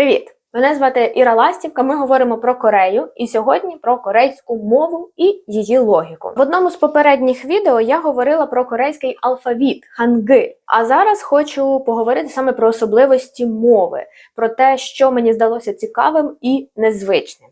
Привіт! Мене звати Іра Ластівка. Ми говоримо про Корею і сьогодні про корейську мову і її логіку. В одному з попередніх відео я говорила про корейський алфавіт хангиль. А зараз хочу поговорити саме про особливості мови, про те, що мені здалося цікавим і незвичним.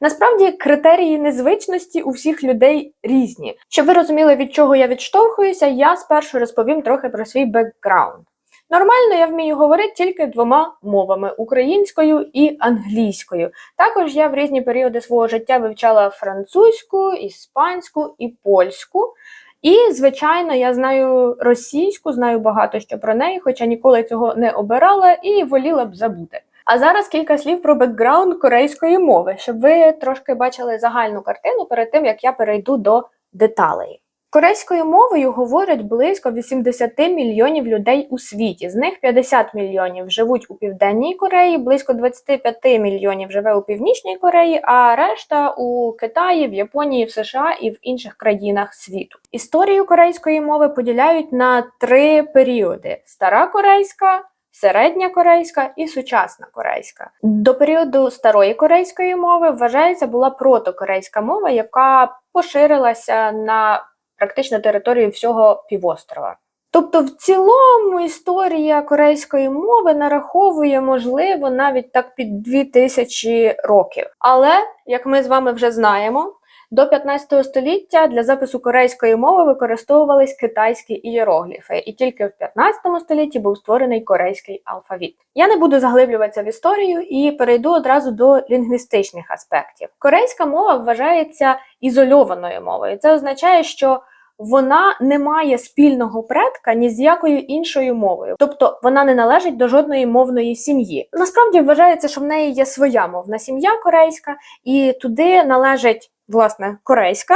Насправді критерії незвичності у всіх людей різні. Щоб ви розуміли, від чого я відштовхуюся, я спершу розповім трохи про свій бекграунд. Нормально я вмію говорити тільки двома мовами українською і англійською. Також я в різні періоди свого життя вивчала французьку, іспанську і польську. І, звичайно, я знаю російську, знаю багато що про неї, хоча ніколи цього не обирала і воліла б забути. А зараз кілька слів про бекграунд корейської мови, щоб ви трошки бачили загальну картину перед тим, як я перейду до деталей. Корейською мовою говорять близько 80 мільйонів людей у світі. З них 50 мільйонів живуть у південній Кореї, близько 25 мільйонів живе у північній Кореї, а решта у Китаї, в Японії, в США і в інших країнах світу. Історію корейської мови поділяють на три періоди: стара корейська. Середня корейська і сучасна корейська до періоду старої корейської мови вважається була протокорейська мова, яка поширилася на практично територію всього півострова. Тобто, в цілому історія корейської мови нараховує, можливо, навіть так під 2000 років. Але, як ми з вами вже знаємо, до 15 століття для запису корейської мови використовувались китайські ієрогліфи, і тільки в 15 столітті був створений корейський алфавіт. Я не буду заглиблюватися в історію і перейду одразу до лінгвістичних аспектів. Корейська мова вважається ізольованою мовою. Це означає, що вона не має спільного предка ні з якою іншою мовою, тобто вона не належить до жодної мовної сім'ї. Насправді вважається, що в неї є своя мовна сім'я корейська, і туди належить власне корейська,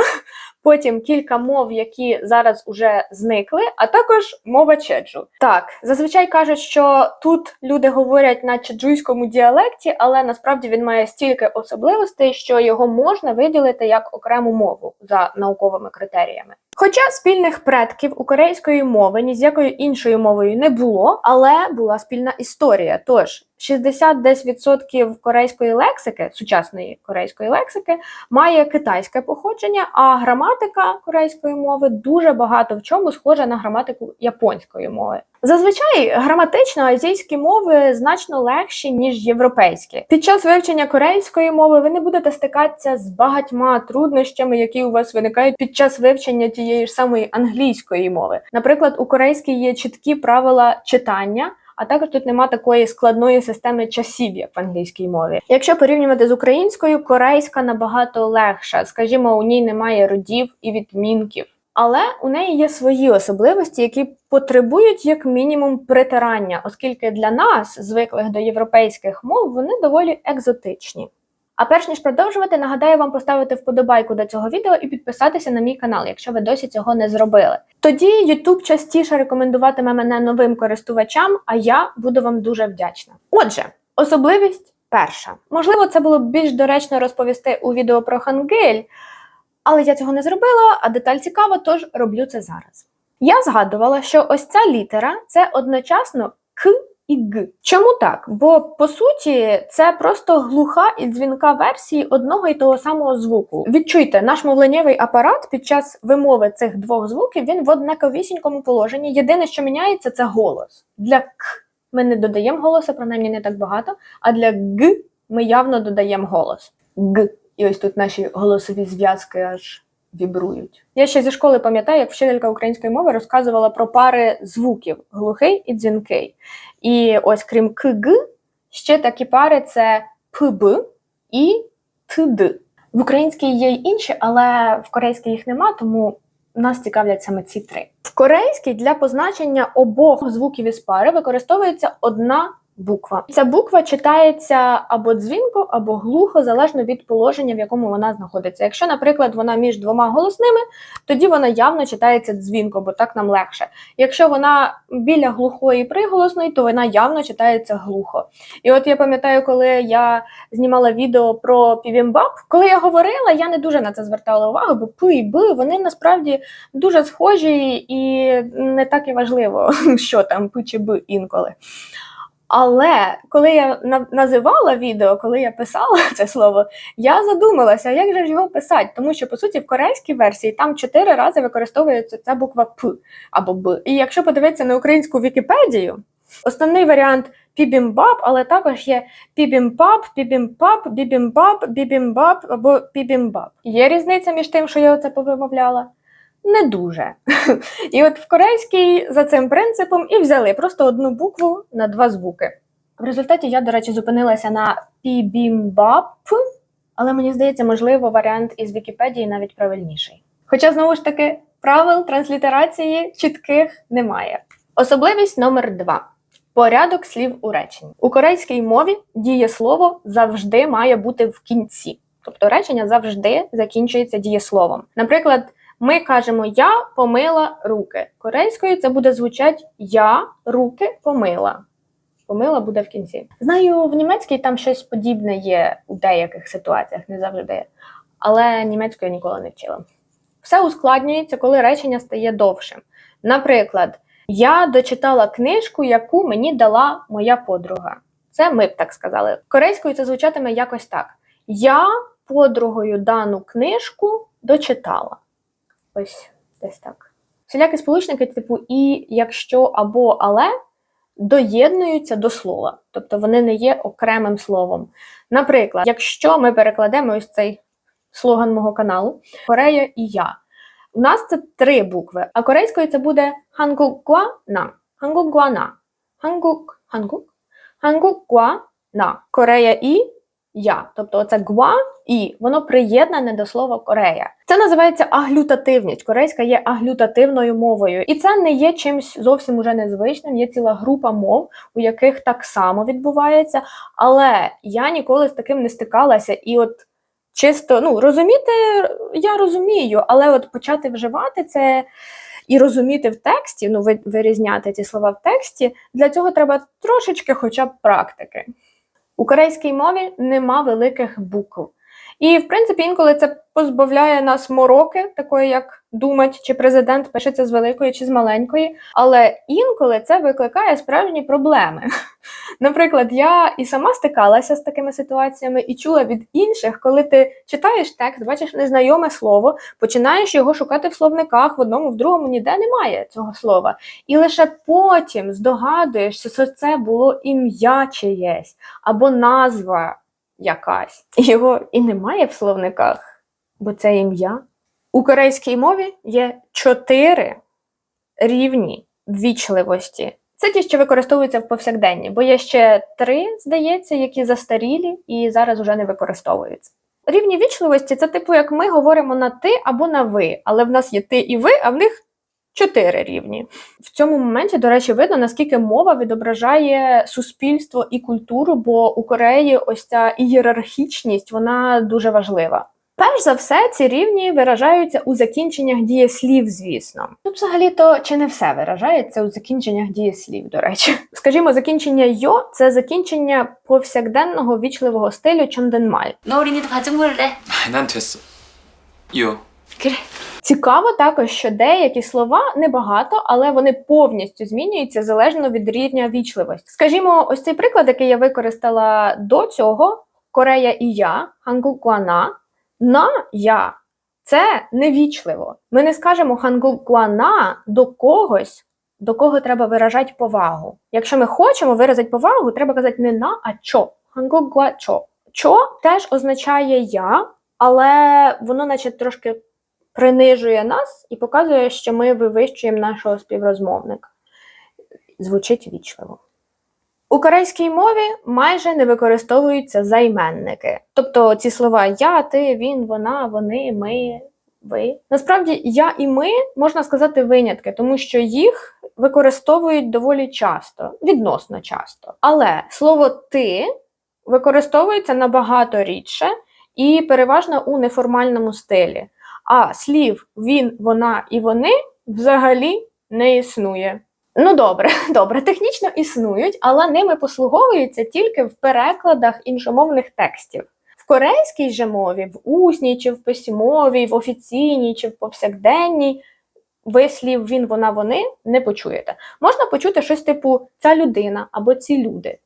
потім кілька мов, які зараз уже зникли, а також мова чеджу. Так, зазвичай кажуть, що тут люди говорять на чеджуйському діалекті, але насправді він має стільки особливостей, що його можна виділити як окрему мову за науковими критеріями. Хоча спільних предків у корейської мови ні з якою іншою мовою не було, але була спільна історія. Тож 60 десь відсотків корейської лексики, сучасної корейської лексики, має китайське походження, а граматика корейської мови дуже багато в чому схожа на граматику японської мови. Зазвичай граматично азійські мови значно легші, ніж європейські. Під час вивчення корейської мови ви не будете стикатися з багатьма труднощами, які у вас виникають під час вивчення тієї ж самої англійської мови. Наприклад, у корейській є чіткі правила читання. А також тут нема такої складної системи часів, як в англійській мові. Якщо порівнювати з українською, корейська набагато легша. Скажімо, у ній немає родів і відмінків. Але у неї є свої особливості, які потребують як мінімум притирання, оскільки для нас, звиклих до європейських мов, вони доволі екзотичні. А перш ніж продовжувати, нагадаю вам поставити вподобайку до цього відео і підписатися на мій канал, якщо ви досі цього не зробили. Тоді YouTube частіше рекомендуватиме мене новим користувачам, а я буду вам дуже вдячна. Отже, особливість перша. Можливо, це було б більш доречно розповісти у відео про Хангель, але я цього не зробила, а деталь цікава, тож роблю це зараз. Я згадувала, що ось ця літера це одночасно К і Г. Чому так? Бо по суті це просто глуха і дзвінка версії одного і того самого звуку. Відчуйте, наш мовленнєвий апарат під час вимови цих двох звуків він в однаковісінькому положенні. Єдине, що міняється, це голос. Для К ми не додаємо голосу, принаймні не так багато, а для Г ми явно додаємо голос. Г. І ось тут наші голосові зв'язки аж вібрують. Я ще зі школи пам'ятаю, як вчителька української мови розказувала про пари звуків глухий і дзвінкий. І ось крім КГ, ще такі пари це ПБ і ТД. В українській є й інші, але в корейській їх нема, тому нас цікавлять саме ці три. В корейській для позначення обох звуків із пари використовується одна буква. Ця буква читається або дзвінко, або глухо, залежно від положення, в якому вона знаходиться. Якщо, наприклад, вона між двома голосними, тоді вона явно читається дзвінко, бо так нам легше. Якщо вона біля глухої приголосної, то вона явно читається глухо. І от я пам'ятаю, коли я знімала відео про півімбап, коли я говорила, я не дуже на це звертала увагу, бо П і Б вони насправді дуже схожі і не так і важливо, що там П чи Б інколи. Але коли я називала відео, коли я писала це слово, я задумалася, як же його писати, тому що по суті в корейській версії там чотири рази використовується ця буква П або Б. І якщо подивитися на українську Вікіпедію, основний варіант пібімбап, але також є пібімпап, пібімпап, бібімбап, бібімбап або пібімбап. Є різниця між тим, що я оце повимовляла? Не дуже. І от в корейській за цим принципом і взяли просто одну букву на два звуки. В результаті я, до речі, зупинилася на пібімбап, але мені здається, можливо, варіант із Вікіпедії навіть правильніший. Хоча, знову ж таки, правил транслітерації чітких немає. Особливість номер два. Порядок слів у реченні. У корейській мові дієслово завжди має бути в кінці. Тобто речення завжди закінчується дієсловом. Наприклад, ми кажемо Я помила руки. Корейською це буде звучати Я руки помила. Помила буде в кінці. Знаю, в німецькій там щось подібне є у деяких ситуаціях, не завжди. Але німецькою ніколи не вчила. Все ускладнюється, коли речення стає довшим. Наприклад, я дочитала книжку, яку мені дала моя подруга. Це ми б так сказали. Корейською це звучатиме якось так: Я подругою дану книжку дочитала. Ось десь так. Всілякі сполучники, типу і, якщо або але доєднуються до слова, тобто вони не є окремим словом. Наприклад, якщо ми перекладемо ось цей слоган мого каналу Корея і я. У нас це три букви, а корейською це буде хангукгвана. Хангукгвана. Хангук, хангук, хангукгвана. Корея і я. Тобто оце гва і воно приєднане до слова Корея. Це називається аглютативність. Корейська є аглютативною мовою, і це не є чимсь зовсім уже незвичним. Є ціла група мов, у яких так само відбувається. Але я ніколи з таким не стикалася. І от чисто ну розуміти я розумію, але от почати вживати це. І розуміти в тексті, ну ви- вирізняти ці слова в тексті, для цього треба трошечки хоча б практики. У корейській мові нема великих букв. І, в принципі, інколи це позбавляє нас мороки, такої як думать, чи президент пишеться з великої чи з маленької, але інколи це викликає справжні проблеми. Наприклад, я і сама стикалася з такими ситуаціями і чула від інших, коли ти читаєш текст, бачиш незнайоме слово, починаєш його шукати в словниках, в одному, в другому ніде немає цього слова. І лише потім здогадуєшся, що це було ім'я чиєсь або назва якась. Його і немає в словниках, бо це ім'я. У корейській мові є чотири рівні ввічливості. Це ті, що використовуються в повсякденні, бо є ще три, здається, які застарілі і зараз уже не використовуються. Рівні вічливості це типу, як ми говоримо на ти або на ви, але в нас є ти і ви, а в них чотири рівні. В цьому моменті, до речі, видно, наскільки мова відображає суспільство і культуру, бо у Кореї ось ця ієрархічність вона дуже важлива. Перш за все, ці рівні виражаються у закінченнях дієслів, звісно. Тут взагалі-то чи не все виражається у закінченнях дієслів, до речі. Скажімо, закінчення йо це закінчення повсякденного вічливого стилю чонденмаль. 너 어린이도 가족 볼래? 아, 난 됐어. 요. 그래. Цікаво також, що деякі слова небагато, але вони повністю змінюються залежно від рівня вічливості. Скажімо, ось цей приклад, який я використала до цього: Корея і я, хангукуана, на я. Це невічливо. Ми не скажемо хангукуана до когось, до кого треба виражати повагу. Якщо ми хочемо виразити повагу, треба казати не на, а чо. Хангукуа чо. Чо теж означає я, але воно, наче трошки принижує нас і показує, що ми вивищуємо нашого співрозмовника. Звучить вічливо. У корейській мові майже не використовуються займенники. Тобто ці слова я, ти, він, вона, вони, ми, ви. Насправді, я і ми можна сказати винятки, тому що їх використовують доволі часто, відносно часто. Але слово ти використовується набагато рідше і переважно у неформальному стилі. А слів він, вона і вони взагалі не існує. Ну добре, добре, технічно існують, але ними послуговуються тільки в перекладах іншомовних текстів. В корейській же мові, в усній чи в письмовій, в офіційній чи в повсякденній ви слів він, вона, вони не почуєте. Можна почути щось типу ця людина або ці люди.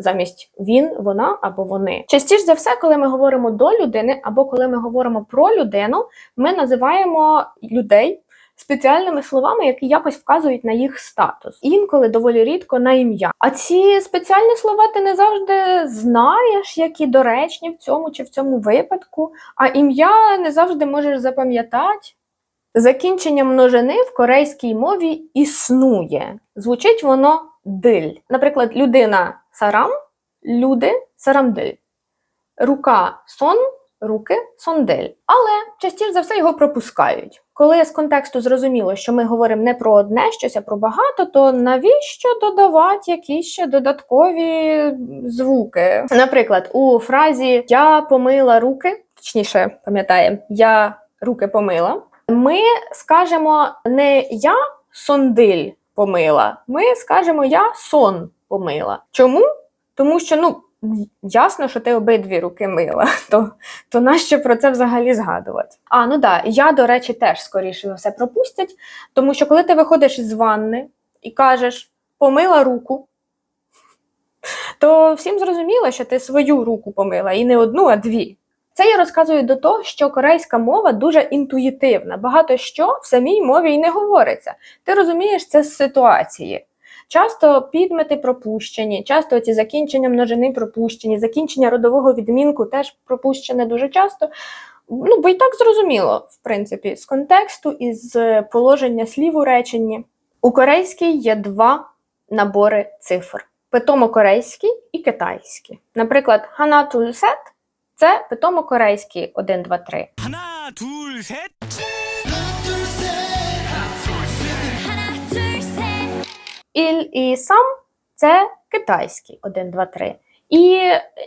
замість він, вона або вони. Частіше за все, коли ми говоримо до людини або коли ми говоримо про людину, ми називаємо людей спеціальними словами, які якось вказують на їх статус. Інколи доволі рідко на ім'я. А ці спеціальні слова ти не завжди знаєш, які доречні в цьому чи в цьому випадку, а ім'я не завжди можеш запам'ятати. Закінчення множини в корейській мові існує. Звучить воно диль. Наприклад, людина сарам, люди сарамдиль. Рука сон, руки сондель. Але частіше за все його пропускають. Коли з контексту зрозуміло, що ми говоримо не про одне щось, а про багато, то навіщо додавати якісь ще додаткові звуки? Наприклад, у фразі Я помила руки, точніше, пам'ятаємо, я руки помила. Ми скажемо не я сондиль помила, ми скажемо я сон помила. Чому? Тому що ну ясно, що ти обидві руки мила, то, то нащо про це взагалі згадувати? А ну да, я, до речі, теж скоріше за все пропустять, тому що коли ти виходиш із ванни і кажеш помила руку, то всім зрозуміло, що ти свою руку помила і не одну, а дві. Це я розказую до того, що корейська мова дуже інтуїтивна. Багато що в самій мові й не говориться. Ти розумієш це з ситуації. Часто підмети пропущені, часто ці закінчення множини пропущені, закінчення родового відмінку теж пропущене дуже часто. Ну, бо й так зрозуміло, в принципі, з контексту і з положення слів у реченні. У корейській є два набори цифр: питомо-корейський і китайський. Наприклад, ханатульсет це питомо-корейський 1, 2, 3. 하나 Іль і сам це китайський 1, 2, 3. І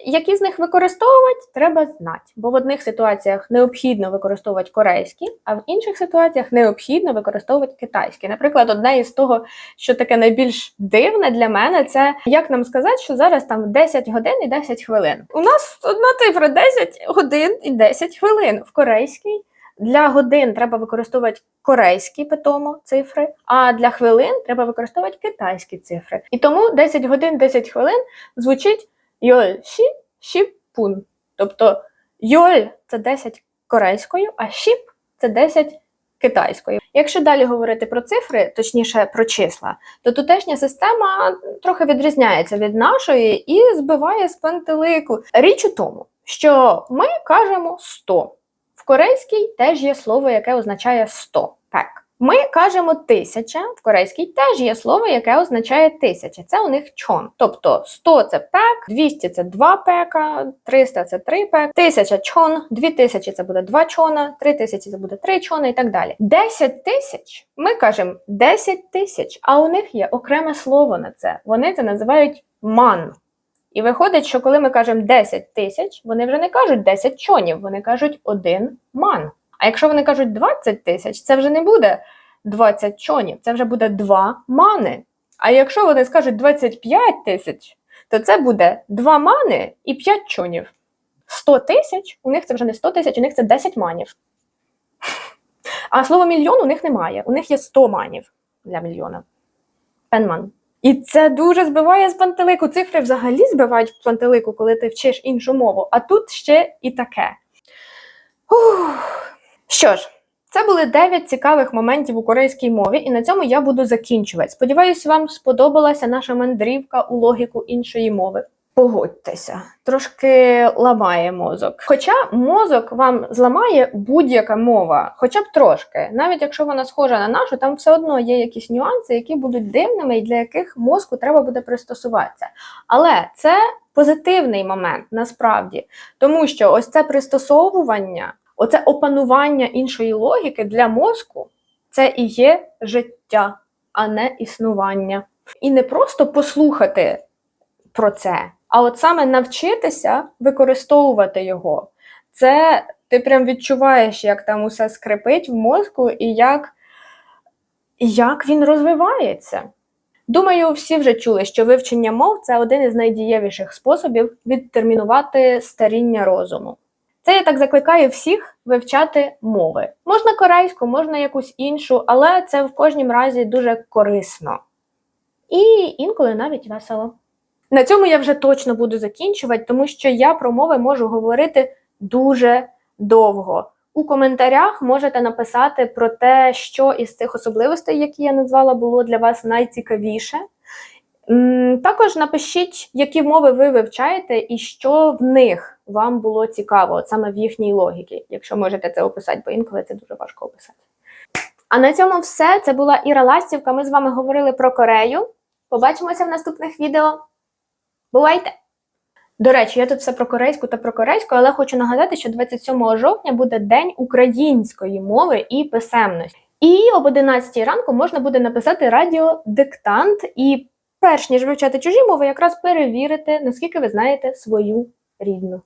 які з них використовувати, треба знати. Бо в одних ситуаціях необхідно використовувати корейський, а в інших ситуаціях необхідно використовувати китайський. Наприклад, одне із того, що таке найбільш дивне для мене, це як нам сказати, що зараз там 10 годин і 10 хвилин. У нас одна цифра 10 годин і 10 хвилин. В корейській для годин треба використовувати корейські питомо цифри, а для хвилин треба використовувати китайські цифри. І тому 10 годин 10 хвилин звучить йоль ші шіп пун. Тобто йоль це 10 корейською, а шіп це 10 китайською. Якщо далі говорити про цифри, точніше про числа, то тутешня система трохи відрізняється від нашої і збиває з пантелику. Річ у тому, що ми кажемо 100. В корейській теж є слово, яке означає 100 пек. Ми кажемо тисяча, в корейській теж є слово, яке означає тисяча. Це у них чон. Тобто 100 це пек, 200 це 2 пека, 300 це 3 пек, 1000 чон, 2000 це буде 2 чона, 3000 це буде 3 чона і так далі. 10 тисяч ми кажемо 10 тисяч, а у них є окреме слово на це. Вони це називають ман. І виходить, що коли ми кажемо 10 тисяч, вони вже не кажуть 10 чонів, вони кажуть 1 ман. А якщо вони кажуть 20 тисяч, це вже не буде 20 чонів, це вже буде 2 мани. А якщо вони скажуть 25 тисяч, то це буде 2 мани і 5 чонів. 100 тисяч у них це вже не 100 тисяч, у них це 10 манів. А слово мільйон у них немає. У них є 100 манів для мільйона. Пенман. І це дуже збиває з пантелику. Цифри взагалі збивають з пантелику, коли ти вчиш іншу мову. А тут ще і таке. Ух. Що ж, це були 9 цікавих моментів у корейській мові, і на цьому я буду закінчувати. Сподіваюсь, вам сподобалася наша мандрівка у логіку іншої мови. Погодьтеся, трошки ламає мозок. Хоча мозок вам зламає будь-яка мова, хоча б трошки, навіть якщо вона схожа на нашу, там все одно є якісь нюанси, які будуть дивними і для яких мозку треба буде пристосуватися. Але це позитивний момент насправді, тому що ось це пристосовування, оце опанування іншої логіки для мозку це і є життя, а не існування. І не просто послухати про це, а от саме навчитися використовувати його. Це ти прям відчуваєш, як там усе скрипить в мозку і як, як він розвивається. Думаю, всі вже чули, що вивчення мов це один із найдієвіших способів відтермінувати старіння розуму. Це я так закликаю всіх вивчати мови. Можна корейську, можна якусь іншу, але це в кожнім разі дуже корисно. І інколи навіть весело. На цьому я вже точно буду закінчувати, тому що я про мови можу говорити дуже довго. У коментарях можете написати про те, що із цих особливостей, які я назвала, було для вас найцікавіше. Також напишіть, які мови ви вивчаєте і що в них вам було цікаво, саме в їхній логіці, якщо можете це описати, бо інколи це дуже важко описати. А на цьому все. Це була Іра Ластівка. Ми з вами говорили про Корею. Побачимося в наступних відео. Бувайте! До речі, я тут все про корейську та про корейську, але хочу нагадати, що 27 жовтня буде День української мови і писемності. І об 11 ранку можна буде написати радіодиктант і перш ніж вивчати чужі мови, якраз перевірити, наскільки ви знаєте свою рідну.